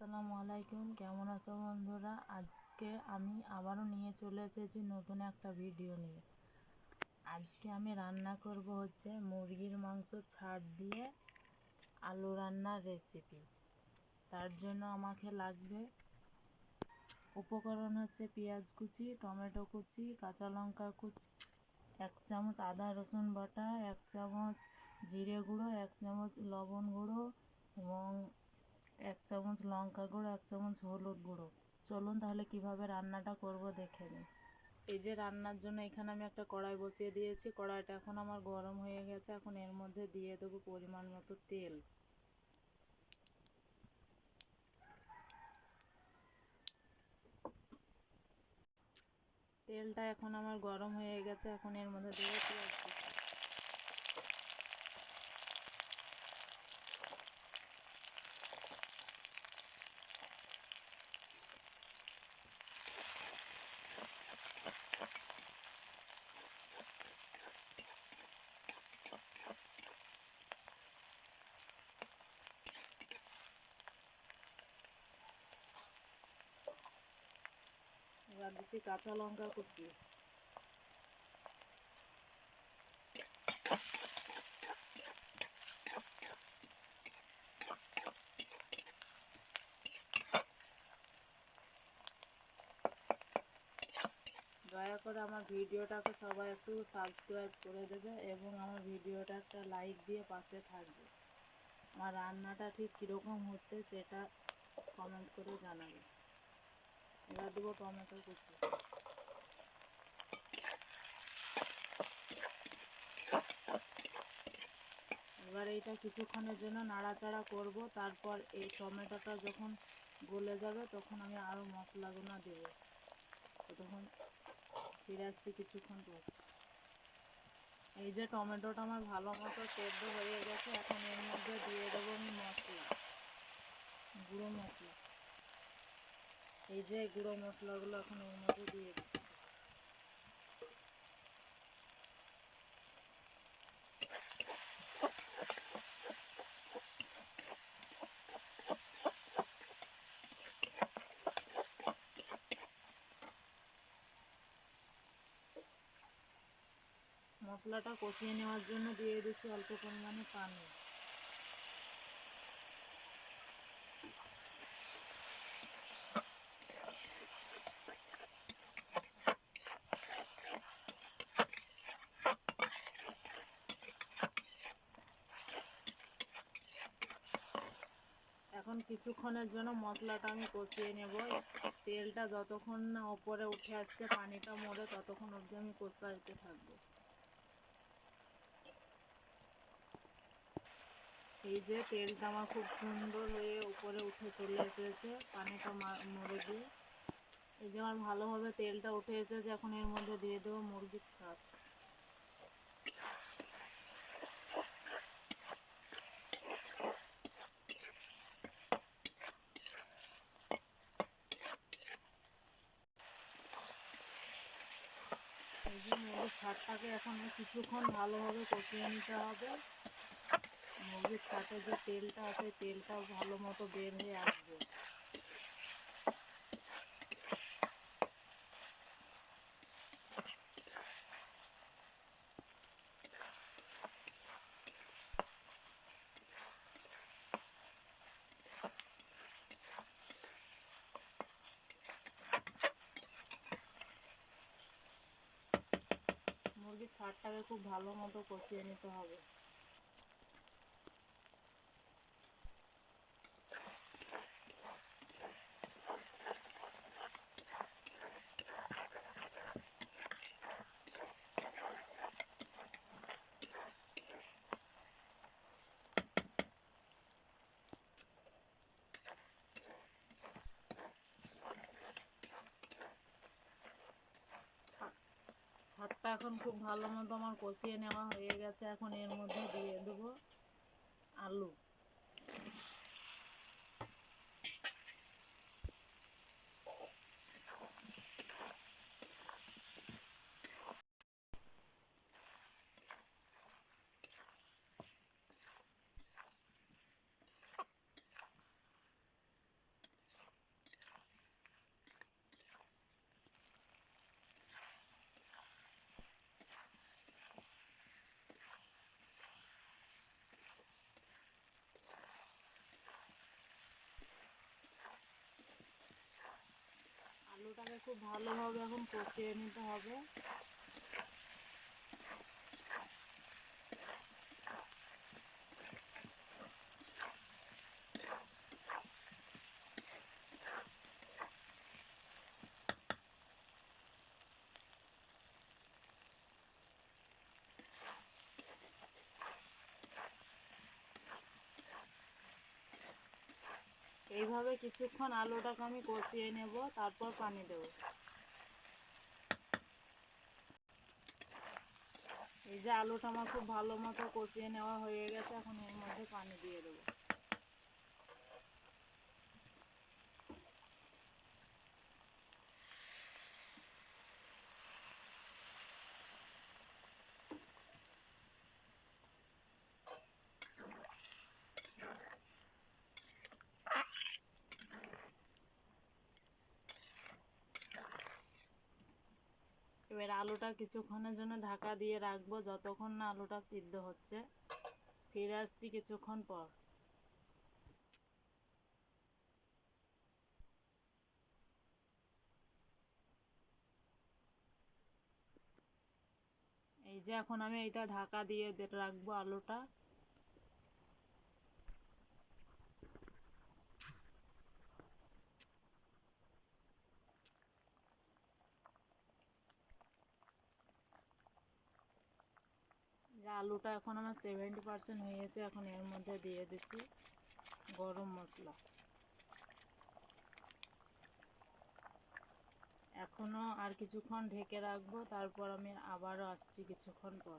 আসসালামু আলাইকুম। কেমন আছো বন্ধুরা? আজকে আমি আবারও নিয়ে চলে এসেছি নতুন একটা ভিডিও নিয়ে। আজকে আমি রান্না করব হচ্ছে মুরগির মাংস ছাড় দিয়ে আলু রান্নার রেসিপি তার জন্য আমাকে লাগবে উপকরণ হচ্ছে পেঁয়াজ কুচি, টমেটো কুচি, কাঁচা লঙ্কা কুচি, এক চামচ আদা, রসুন বাটা, এক চামচ জিরে গুঁড়ো, এক চামচ লবণ গুঁড়ো এবং চামচ, লঙ্কা গুঁড়ো, এক চামচ হলুদ গুঁড়ো। চলুন তাহলে কীভাবে রান্নাটা করব দেখে নিই। এই যে রান্নার জন্য এখানে আমি একটা কড়াই বসিয়ে দিয়েছি। কড়াইটা এখন আমার গরম হয়ে গেছে। এখন এর মধ্যে দিয়ে দেবো পরিমাণ মতো তেল। তেলটা এখন আমার গরম হয়ে গেছে। এখন এর মধ্যে দেবো পেঁয়াজ দিচ্ছি কাঁচা লঙ্কা কুচি। দয়া করে আমার ভিডিওটাকে সবাই একটু সাবস্ক্রাইব করে দেবে এবং আমার ভিডিওটা একটা লাইক দিয়ে পাশে থাকবে। আমার রান্নাটা ঠিক কীরকম হচ্ছে সেটা কমেন্ট করে জানাবে। এবার দেবো টমেটো কুচি। এবার এইটা কিছুক্ষণের জন্য নাড়াচাড়া করব, তারপর এই টমেটোটা যখন গলে যাবে তখন আমি আরও মশলাগুলো দেবো। তখন ফিরে আসছি কিছুক্ষণ পর। এই যে টমেটোটা আমার ভালো মতো সেদ্ধ হয়ে গেছে, এখন এর মধ্যে দিয়ে দেবো আমি মশলা গুঁড়ো মশলা এই যে গুঁড়ো মশলাগুলো এখন এর মধ্যে দিয়ে দিচ্ছি। মশলাটা কষিয়ে নেওয়ার জন্য দিয়ে দিচ্ছি অল্প পরিমাণে পানি। এখন কিছুক্ষণের জন্য মশলাটা আমি কষিয়ে নেব। তেলটা যতক্ষণ না ওপরে উঠে আসছে, পানিটা মরে ততক্ষণ অবধি আমি কষাইতে থাকব। এই যে তেলটা আমার খুব সুন্দর হয়ে উপরে উঠে চলে এসেছে, পানিটা মরে দিয়ে এই যে আমার ভালোভাবে তেলটা উঠে এসেছে, এখন এর মধ্যে দিয়ে দেবো মুরগির ছাদ এই যে মুরগির এখন কিছুক্ষণ ভালোভাবে কষিয়ে নিতে হবে। মুরগির সাথে যে তেলটা আছে, তেলটাও ভালো মতো বের হয়ে আসবে। ছাড়টাকে খুব ভালো মতো কষিয়ে নিতে হবে। এখন খুব ভালো মতো আমার কষিয়ে নেওয়া হয়ে গেছে। এখন এর মধ্যে দিয়ে দেবো আলু আলুটাকে খুব ভালোভাবে এখন কষিয়ে নিতে হবে। এইভাবে কিছুক্ষণ আলুটাকে আমি কষিয়ে নেব, তারপর পানি দেব। এই যে আলুটা আমার খুব ভালো মতো কষিয়ে নেওয়া হয়ে গেছে, এখন এর মধ্যে পানি দিয়ে দেবো। এবার আলুটা কিছুক্ষণের জন্য ঢাকা দিয়ে রাখব, যতক্ষণ না আলুটা সিদ্ধ হচ্ছে। ফিরে আসছি কিছুক্ষণ পর। এই যে এখন আমি এটা ঢাকা দিয়ে রাখব আলুটা যে আলুটা এখন আমার সেভেন্টি পার্সেন্ট হয়েছে, এখন এর মধ্যে দিয়ে দিচ্ছি গরম মশলা। এখনও আর কিছুক্ষণ ঢেকে রাখব, তারপর আমি আবারও আসছি কিছুক্ষণ পর।